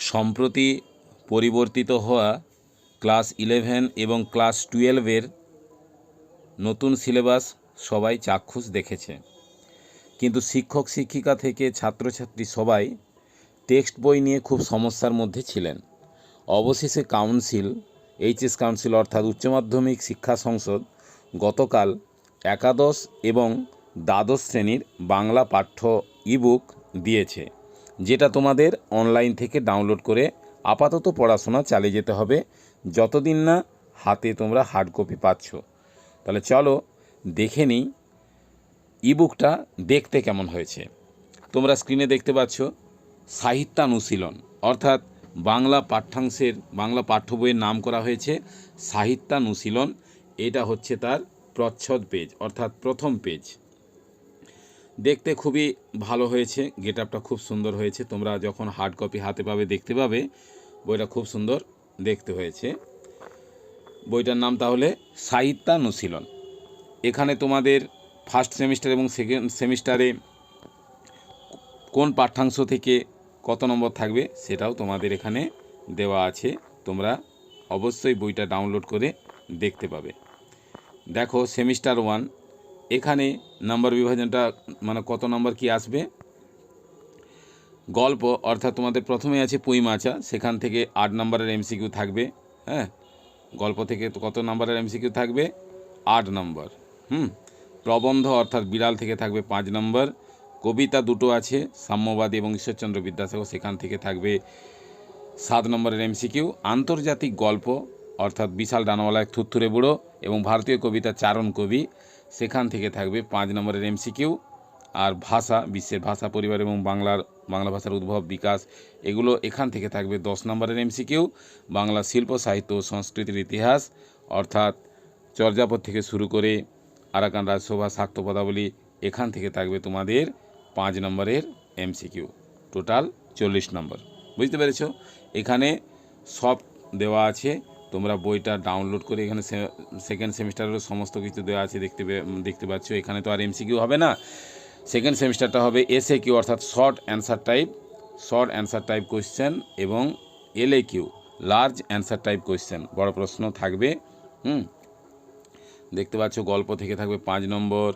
সম্প্রতি পরিবর্তিত হওয়া ক্লাস ইলেভেন এবং ক্লাস টুয়েলভের নতুন সিলেবাস সবাই চাক্ষুষ দেখেছে। কিন্তু শিক্ষক, শিক্ষিকা থেকে ছাত্রছাত্রী সবাই টেক্সট বই নিয়ে খুব সমস্যার মধ্যে ছিলেন। অবশেষে কাউন্সিল, এইচএস কাউন্সিল অর্থাৎ উচ্চ মাধ্যমিক শিক্ষা সংসদ গতকাল একাদশ এবং দ্বাদশ শ্রেণির বাংলা পাঠ্য ইবুক দিয়েছে। যেটা তোমাদের অনলাইন থেকে ডাউনলোড করে আপাতত পড়াশোনা চালিয়ে যেতে হবে। যতদিন না হাতে তোমরা হার্ড কপি পাচ্ছ। তাহলে চলো দেখে নিই ইবুকটা দেখতে কেমন হয়েছে। তোমরা স্ক্রিনে দেখতে পাচ্ছ সাহিত্যানুশীলন, অর্থাৎ বাংলা পাঠ্যাংশের, বাংলা পাঠ্য বইয়ের নাম করা হয়েছে সাহিত্যানুশীলন। এটা হচ্ছে তার প্রচ্ছদ পেজ অর্থাৎ প্রথম পেজ দেখতে খুবই ভালো হয়েছে গেট আপটা খুব সুন্দর হয়েছে। তোমরা যখন হার্ড কপি হাতে পাবে, দেখতে পাবে, বইটা খুব সুন্দর দেখতে হয়েছে। বইটার নাম তাহলে সাহিত্যানুশীলন এখানে তোমাদের ফার্স্ট সেমিস্টার এবং সেকেন্ড সেমিস্টারে কোন পাঠ্যাংশ থেকে কত নম্বর থাকবে সেটাও তোমাদের এখানে দেওয়া আছে। তোমরা অবশ্যই বইটা ডাউনলোড করে দেখতে পাবে। দেখো সেমিস্টার ওয়ান এখানে নাম্বার বিভাজনটা মানে কত নম্বর কি আসবে? গল্প, অর্থাৎ তোমাদের প্রথমে আছে পুঁই মাচা, সেখান থেকে আট নম্বরের এমসিকিউ থাকবে হ্যাঁ? গল্প থেকে কত নম্বরের এমসিকিউ থাকবে? আট নম্বর, হুম? প্রবন্ধ, অর্থাৎ বিড়াল থেকে থাকবে পাঁচ নম্বর, কবিতা দুটো আছে, সাম্যবাদী এবং ঈশ্বরচন্দ্র বিদ্যাসাগর, সেখান থেকে থাকবে সাত নম্বরের এমসিকিউ। আন্তর্জাতিক গল্প, অর্থাৎ বিশাল ডানাওয়ালা এক থুত্থুরে বুড়ো এবং ভারতীয় কবিতা চারণ কবি সেখান থেকে থাকবে পাঁচ নম্বরের এমসিকিউ আর ভাষা, বিশ্বের ভাষা, পরিবার এবং বাংলার, বাংলা ভাষার উদ্ভব, বিকাশ, এগুলো এখান থেকে থাকবে দশ নম্বরের এমসিকিউ বাংলা শিল্প, সাহিত্য সংস্কৃতির ইতিহাস, অর্থাৎ চর্যাপদ থেকে শুরু করে আরাকান রাজসভা, শাক্ত পদাবলী, এখান থেকে থাকবে তোমাদের পাঁচ নম্বরের এমসিকিউ টোটাল চল্লিশ নম্বর। বুঝতে পেরেছ? এখানে সব দেওয়া আছে। তোমরা বইটা ডাউনলোড করে এখানে সেকেন্ড সেমিস্টারেরও সমস্ত কিছু দেওয়া আছে দেখতে দেখতে পাচ্ছ। এখানে তো আর এমসিকিউ হবে না। সেকেন্ড সেমিস্টারটা হবে এসএ কিউ অর্থাৎ short answer type short answer type question এবং LA Q large answer type question বড় প্রশ্ন থাকবে, হুম? দেখতে পাচ্ছ, গল্প থেকে থাকবে পাঁচ নম্বর,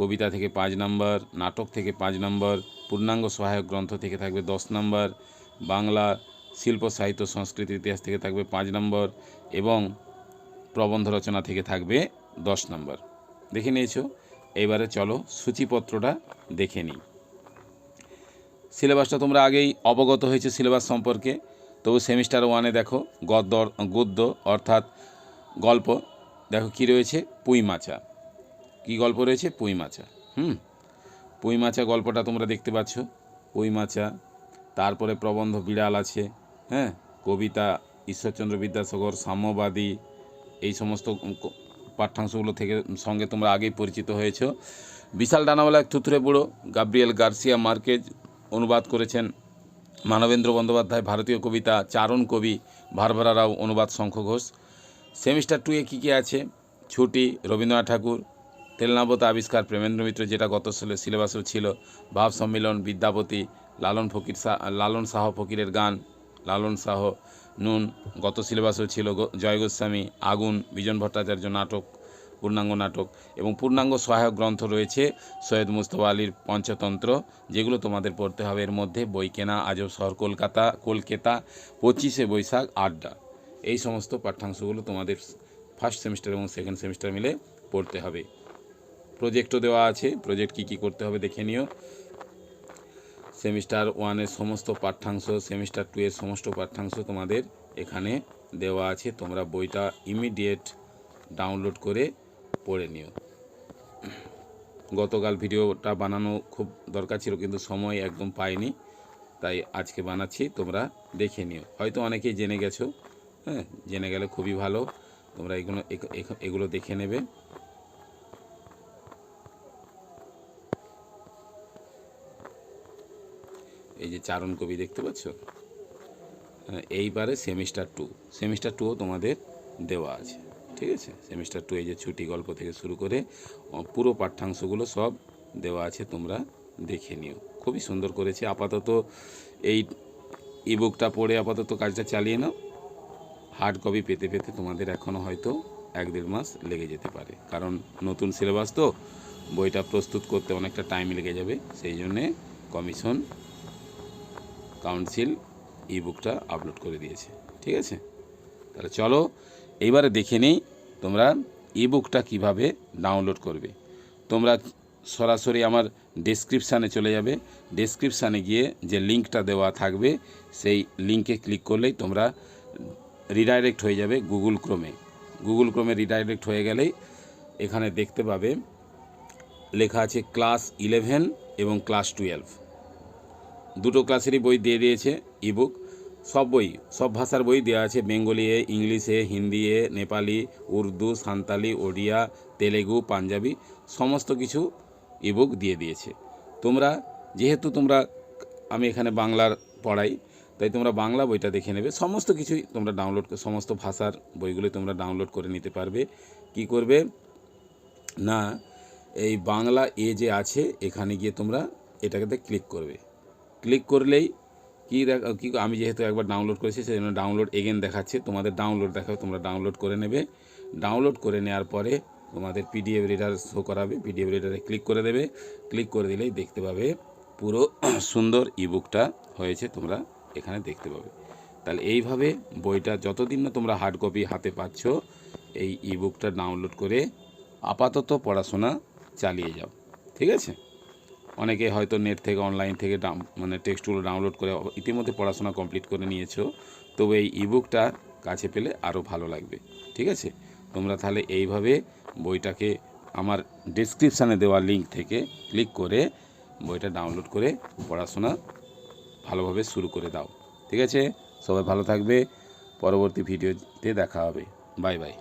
কবিতা থেকে পাঁচ নম্বর, নাটক থেকে পাঁচ নম্বর, পূর্ণাঙ্গ সহায়ক গ্রন্থ থেকে থাকবে দশ নম্বর, বাংলা শিল্প, সাহিত্য, সংস্কৃতি, ইতিহাস থেকে থাকবে পাঁচ নম্বর এবং প্রবন্ধ রচনা থেকে থাকবে দশ নম্বর। দেখে নিয়েছো? এবারে চলো সূচিপত্রটা দেখে নিই। সিলেবাসটা তোমরা আগেই অবগত হয়েছে সিলেবাস সম্পর্কে। তবু সেমিস্টার ওয়ানে দেখো গদ্য গদ্য অর্থাৎ গল্প। দেখো কি রয়েছে? পুঁই মাচা। কী গল্প রয়েছে? পুঁই মাচা। হুম? পুঁই মাচা গল্পটা তোমরা দেখতে পাচ্ছ। পুঁই মাচা, তারপরে প্রবন্ধ বিড়াল আছে হ্যাঁ কবিতা, ঈশ্বরচন্দ্র বিদ্যাসাগর, সাম্যবাদী, এই সমস্ত পাঠ্যাংশগুলো থেকে সঙ্গে তোমরা আগেই পরিচিত হয়েছ। বিশাল ডানাওয়ালা এক থুথুরে বুড়ো গাব্রিয়েল গার্সিয়া মার্কেজ অনুবাদ করেছেন মানবেন্দ্র বন্দ্যোপাধ্যায়, ভারতীয় কবিতা চারণ কবি ভারভারা রাও অনুবাদ শঙ্খ ঘোষ। সেমিস্টার টুয়ে কী কী আছে? ছুটি, রবীন্দ্রনাথ ঠাকুর, তেলনাবতা আবিষ্কার, প্রেমেন্দ্র মিত্র যেটা গত সালে সিলেবাসেও ছিল, ভাব সম্মিলন, বিদ্যাপতি, লালন ফকির লালন শাহ ফকিরের গান লালন শাহ নুন, গত সিলেবাসেও ছিল জয় গোস্বামী, আগুন, বিজন ভট্টাচার্য নাটক, পূর্ণাঙ্গ নাটক এবং পূর্ণাঙ্গ সহায়ক গ্রন্থ রয়েছে সৈয়দ মুস্তফা আলীর পঞ্চতন্ত্র, যেগুলো তোমাদের পড়তে হবে। এর মধ্যে বই কেনা আজব শহর কলকাতা কলকাতা, পঁচিশে বৈশাখ, আড্ডা। এই সমস্ত পাঠ্যাংশগুলো তোমাদের ফার্স্ট সেমিস্টার এবং সেকেন্ড সেমিস্টার মিলে পড়তে হবে। প্রজেক্টও দেওয়া আছে। প্রজেক্ট কী কী করতে হবে দেখে নিও। সেমিস্টার ওয়ানের সমস্ত পাঠ্যাংশ, সেমিস্টার টু এর সমস্ত পাঠ্যাংশ তোমাদের এখানে দেওয়া আছে। তোমরা বইটা ইমিডিয়েট ডাউনলোড করে পড়ে নিও। গতকাল ভিডিওটা বানানো খুব দরকার ছিল, কিন্তু সময় একদম পাইনি, তাই আজকে বানাচ্ছি, তোমরা দেখে নিও। হয়তো অনেকেই জেনে গেছো হ্যাঁ জেনে গেলে খুবই ভালো। তোমরা এগুলো এগ- এগ- এগুলো দেখে নেবে। এই যে চারণ কবি দেখতে পাচ্ছ? হ্যাঁ, এইবারে সেমিস্টার টু সেমিস্টার টুও তোমাদের দেওয়া আছে ঠিক আছে? সেমিস্টার টু এই যে ছুটি গল্প থেকে শুরু করে পুরো পাঠ্যাংশগুলো সব দেওয়া আছে তোমরা দেখে নিও। খুবই সুন্দর করেছে। আপাতত এই ইবুকটা পড়ে আপাতত কাজটা চালিয়ে নাও। হার্ড কপি পেতে পেতে তোমাদের এখনও হয়তো এক দেড় মাস লেগে যেতে পারে। কারণ নতুন সিলেবাস তো বইটা প্রস্তুত করতে অনেকটা টাইম লেগে যাবে সেই জন্যে কমিশন কাউন্সিল ই বুকটা আপলোড করে দিয়েছে। ঠিক আছে? তাহলে চলো, এইবারে দেখে নিই তোমরা ই বুকটা কীভাবে ডাউনলোড করবে। তোমরা সরাসরি আমার ডেসক্রিপশানে চলে যাবে। ডেসক্রিপশানে গিয়ে যে লিঙ্কটা দেওয়া থাকবে, সেই লিঙ্কে ক্লিক করলেই তোমরা রিডাইরেক্ট হয়ে যাবে গুগল ক্রোমে গুগল ক্রোমে রিডাইরেক্ট হয়ে গেলেই এখানে দেখতে পাবে, লেখা আছে ক্লাস ইলেভেন এবং ক্লাস টুয়েলভ দুটো ক্লাসেরই বই দিয়ে দিয়েছে ইবুক সব বই, সব ভাষার বই দেওয়া আছে। বেঙ্গলি এ, ইংলিশে হিন্দি এ, নেপালি, উর্দু সান্তালি ওড়িয়া, তেলেগু, পাঞ্জাবি, সমস্ত কিছু ইবুক দিয়ে দিয়েছে। তোমরা, যেহেতু তোমরা, আমি এখানে বাংলার পড়াই, তাই তোমরা বাংলা বইটা দেখে নেবে। সমস্ত কিছুই তোমরা ডাউনলোড সমস্ত ভাষার বইগুলি তোমরা ডাউনলোড করে নিতে পারবে। কি করবে? না, এই বাংলা এ যে আছে, এখানে গিয়ে তোমরা এটাকে ক্লিক করবে। ক্লিক করলেই কী কী আমি যেহেতু একবার ডাউনলোড করেছি সেই জন্য ডাউনলোড এগেন দেখাচ্ছে। তোমাদের ডাউনলোড দেখাবে তোমরা ডাউনলোড করে নেবে। ডাউনলোড করে নেওয়ার পরে তোমাদের পিডিএফ রিডার শো করাবে। পিডিএফ রিডারে ক্লিক করে দেবে। ক্লিক করে দিলেই দেখতে পাবে পুরো সুন্দর ইবুকটা হয়েছে, তোমরা এখানে দেখতে পাবে। তাহলে এইভাবে বইটা যতদিন না তোমরা হার্ড কপি হাতে পাচ্ছ, এই ইবুকটা ডাউনলোড করে আপাতত পড়াশোনা চালিয়ে যাও। ঠিক আছে? অনেকে হয়তো নেট থেকে অনলাইন থেকে মানে টেক্সটগুলো ডাউনলোড করে ইতিমধ্যে পড়াশোনা কমপ্লিট করে নিয়েছো। তবে এই ইবুকটা কাছে পেলে আরও ভালো লাগবে, ঠিক আছে? তোমরা তাহলে এইভাবে বইটাকে আমার ডিসক্রিপশানে দেওয়া লিঙ্ক থেকে ক্লিক করে বইটা ডাউনলোড করে পড়াশোনা ভালোভাবে শুরু করে দাও, ঠিক আছে? সবাই ভালো থাকবে, পরবর্তী ভিডিওতে দেখা হবে। Bye bye